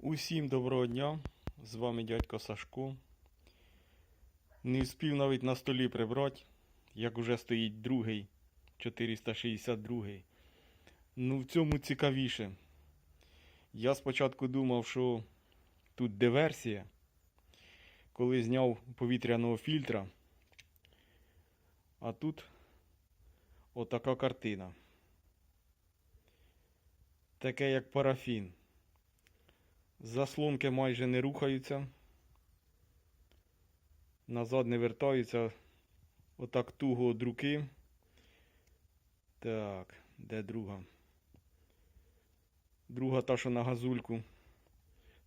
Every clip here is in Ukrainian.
Усім доброго дня! З вами дядько Сашко. Не встиг навіть на столі прибрати, як уже стоїть другий 462. Ну, в цьому цікавіше. Я спочатку думав, що тут диверсія. Коли зняв повітряного фільтра. А тут отака картина. Таке як парафін. Заслонки майже не рухаються. Назад не вертаються. Отак туго від руки. Так, де друга? Друга та, що на газульку.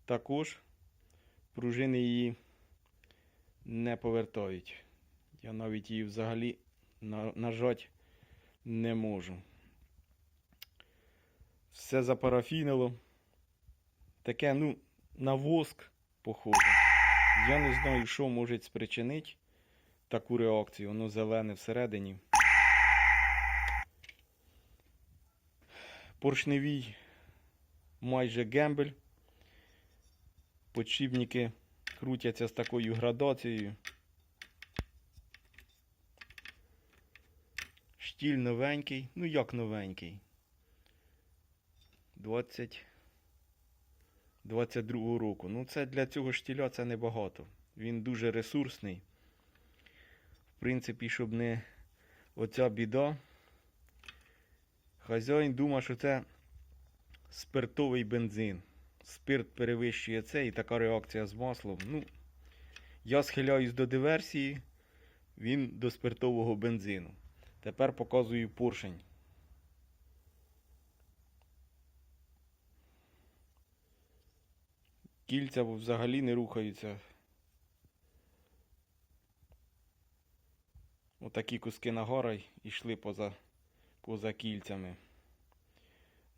Також пружини її не повертають. Я навіть її взагалі на- нажать не можу. Все запарафінило. Таке, ну, на воск похоже. Я не знаю, що може спричинити таку реакцію. Воно зелене всередині. Поршневій майже гембель. Подшипники крутяться з такою градацією. Штіль новенький. Ну як новенький? 20. 22 року. Ну, це для цього штіля це небагато. Він дуже ресурсний. В принципі, щоб не оця біда. Хазяїн думає, що це спиртовий бензин. Спирт перевищує це і така реакція з маслом. Ну, я схиляюсь до диверсії, він до спиртового бензину. Тепер показую поршень. Кільця взагалі не рухаються. Отакі куски нагора йшли поза, поза кільцями.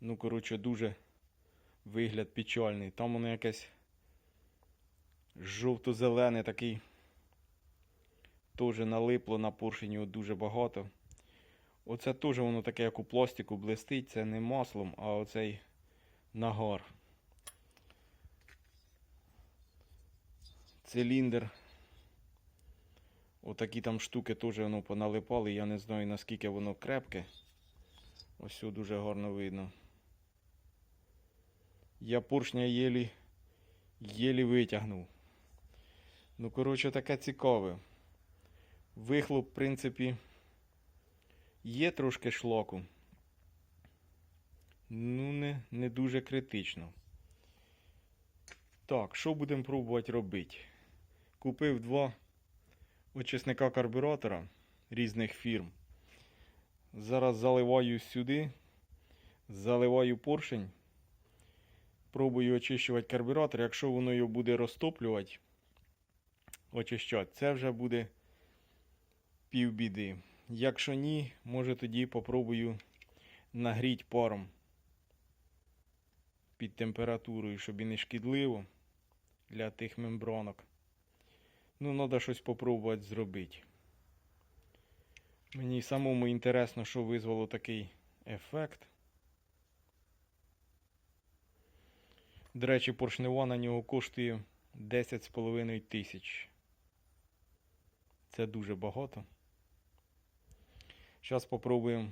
Ну, коротше, дуже вигляд печальний. Там воно якесь жовто-зелене такий. Теж налипло на поршені дуже багато. Оце теж воно таке, як у пластику блистить, це не маслом, а оцей нагар. Циліндр. Отакі там штуки теж воно поналипали. Я не знаю наскільки воно крепке. Ось все дуже гарно видно. Я поршня єлі, єлі витягнув. Ну, коротше, таке цікаве. Вихлоп, в принципі, є трошки шлаку. Ну, не, не дуже критично. Так, що будемо пробувати робити? Купив два очисника карбюратора різних фірм. Зараз заливаю сюди, заливаю поршень, пробую очищувати карбюратор. Якщо воно його буде розтоплювати, очищати, це вже буде півбіди. Якщо ні, може тоді попробую нагріти паром під температурою, щоб і не шкідливо для тих мембранок. Ну, треба щось спробувати зробити. Мені самому інтересно, що визвало такий ефект. До речі, поршнева на нього коштує 10,5 тисяч. Це дуже багато. Зараз спробуємо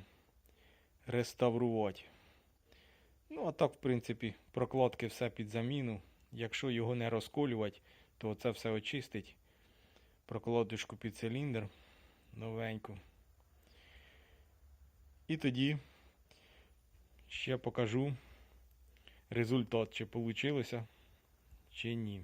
реставрувати. Ну, а так, в принципі, прокладки все під заміну. Якщо його не розколювати, то це все очистить. Прокладочку під циліндр новеньку. І тоді ще покажу результат, чи вийшло, чи ні.